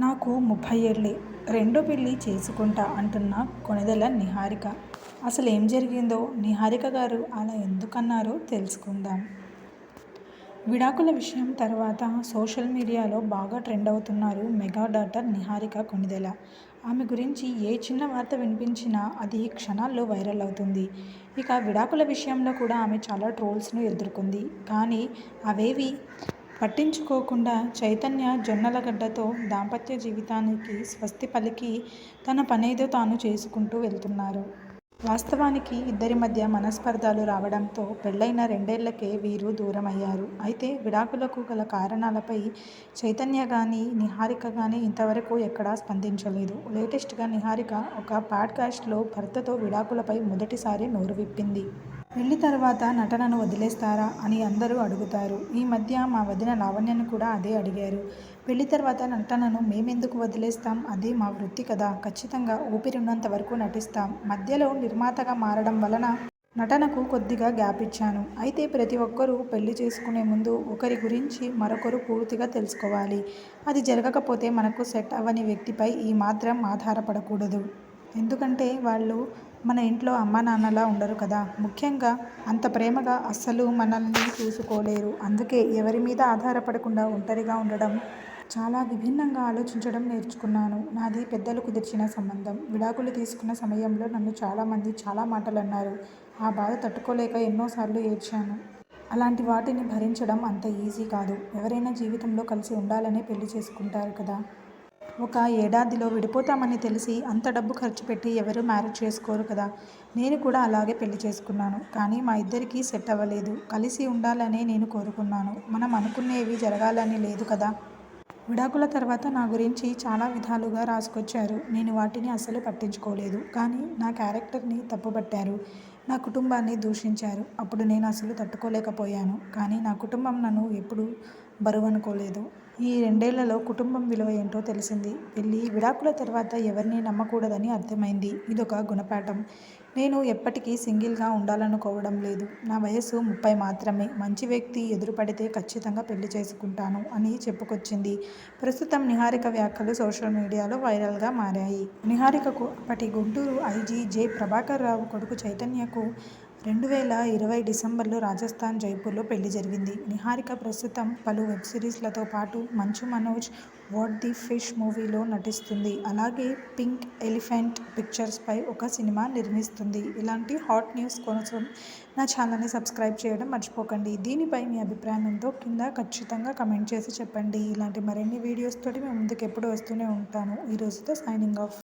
నాకు ముప్పై ఏళ్ళే రెండో పెళ్ళి చేసుకుంటా అంటున్న కొణిదెల నిహారిక. అసలు ఏం జరిగిందో నిహారిక గారు అలా ఎందుకన్నారో తెలుసుకుందాం. విడాకుల విషయం తర్వాత సోషల్ మీడియాలో బాగా ట్రెండ్ అవుతున్నారు మెగా డాటర్ నిహారిక కొణిదెల. ఆమె గురించి ఏ చిన్న వార్త వినిపించినా అది క్షణాల్లో వైరల్ అవుతుంది. ఇక విడాకుల విషయంలో కూడా ఆమె చాలా ట్రోల్స్ను ఎదుర్కొంది. కానీ అవేవి? పట్టించుకోకుండా చైతన్య జొన్నలగడ్డతో దాంపత్య జీవితానికి స్వస్తి పలికి తన పనేదో తాను చేసుకుంటూ వెళ్తున్నారు. వాస్తవానికి ఇద్దరి మధ్య మనస్పర్ధాలు రావడంతో పెళ్ళైన రెండేళ్ళకే వీరు దూరమయ్యారు. అయితే విడాకులకు గల కారణాలపై చైతన్య కానీ నిహారిక కానీ ఇంతవరకు ఎక్కడా స్పందించలేదు. లేటెస్ట్గా నిహారిక ఒక పాడ్కాస్ట్లో భర్తతో విడాకులపై మొదటిసారి నోరు విప్పింది. పెళ్ళి తర్వాత నటనను వదిలేస్తారా అని అందరూ అడుగుతారు. ఈ మధ్య మా వదిన లావణ్యను కూడా అదే అడిగారు. పెళ్ళి తర్వాత నటనను మేమెందుకు వదిలేస్తాం? అది మా వృత్తి కదా. ఖచ్చితంగా ఊపిరిన్నంత వరకు నటిస్తాం. మధ్యలో నిర్మాతగా మారడం వలన నటనకు కొద్దిగా గ్యాప్ ఇచ్చాను. అయితే ప్రతి ఒక్కరూ పెళ్ళి చేసుకునే ముందు ఒకరి గురించి మరొకరు పూర్తిగా తెలుసుకోవాలి. అది జరగకపోతే మనకు సెట్ అవ్వని వ్యక్తిపై ఈ మాత్రం ఆధారపడకూడదు. ఎందుకంటే వాళ్ళు మన ఇంట్లో అమ్మ నాన్నలా ఉండరు కదా. ముఖ్యంగా అంత ప్రేమగా అస్సలు మనల్ని చూసుకోలేరు. అందుకే ఎవరి మీద ఆధారపడకుండా ఒంటరిగా ఉండడం చాలా విభిన్నంగా ఆలోచించడం నేర్చుకున్నాను. నాది పెద్దలు కుదిర్చిన సంబంధం. విడాకులు తీసుకున్న సమయంలో నన్ను చాలామంది చాలా మాటలు అన్నారు ఆ బాధ తట్టుకోలేక ఎన్నోసార్లు ఏడ్చాను. అలాంటి వాటిని భరించడం అంత ఈజీ కాదు. ఎవరైనా జీవితంలో కలిసి ఉండాలనే పెళ్ళి చేసుకుంటారు కదా. ఒక ఏడాదిలో విడిపోతామని తెలిసి అంత డబ్బు ఖర్చు పెట్టి ఎవరు మ్యారేజ్ చేసుకోరు కదా. నేను కూడా అలాగే పెళ్ళి చేసుకున్నాను. కానీ మా ఇద్దరికీ సెట్ అవ్వలేదు. కలిసి ఉండాలనే నేను కోరుకున్నాను. మనం అనుకునేవి జరగాలని లేదు కదా. విడాకుల తర్వాత నా గురించి చాలా విధాలుగా రాసుకొచ్చారు. నేను వాటిని అస్సలు పట్టించుకోలేదు. కానీ నా క్యారెక్టర్ని తప్పుపట్టారు. నా కుటుంబాన్ని దూషించారు. అప్పుడు నేను అసలు తట్టుకోలేకపోయాను. కానీ నా కుటుంబం నన్ను ఎప్పుడు బరువు అనుకోలేదు ఈ రెండేళ్ళలో కుటుంబం విలువ ఏంటో తెలిసింది. పెళ్ళి విడాకుల తర్వాత ఎవరిని నమ్మకూడదని అర్థమైంది. ఇదొక గుణపాఠం. నేను ఎప్పటికీ సింగిల్గా ఉండాలనుకోవడం లేదు. నా వయసు ముప్పై మాత్రమే. మంచి వ్యక్తి ఎదురుపడితే ఖచ్చితంగా పెళ్ళి చేసుకుంటాను అని చెప్పుకొచ్చింది. ప్రస్తుతం నిహారిక వ్యాఖ్యలు సోషల్ మీడియాలో వైరల్గా మారాయి. నిహారికకు అప్పటి గుంటూరు ఐజీ జే ప్రభాకర్ రావు కొడుకు నిహారికకు రెండు వేల ఇరవై డిసెంబర్లో రాజస్థాన్ జైపూర్లో పెళ్ళి జరిగింది. నిహారిక ప్రస్తుతం పలు వెబ్ సిరీస్లతో పాటు Manchu Manoj what the fish మూవీలో నటిస్తుంది. అలాగే పింక్ ఎలిఫెంట్ పిక్చర్స్పై ఒక సినిమా నిర్మిస్తుంది. ఇలాంటి హాట్ న్యూస్ కోసం నా ఛానల్ని సబ్స్క్రైబ్ చేయడం మర్చిపోకండి. దీనిపై మీ అభిప్రాయం ఎంతో కింద ఖచ్చితంగా కమెంట్ చేసి చెప్పండి. ఇలాంటి మరిన్ని వీడియోస్ తోటి మేము ముందుకు ఎప్పుడు వస్తూనే ఉంటాను. ఈ రోజుతో సైనింగ్ ఆఫ్.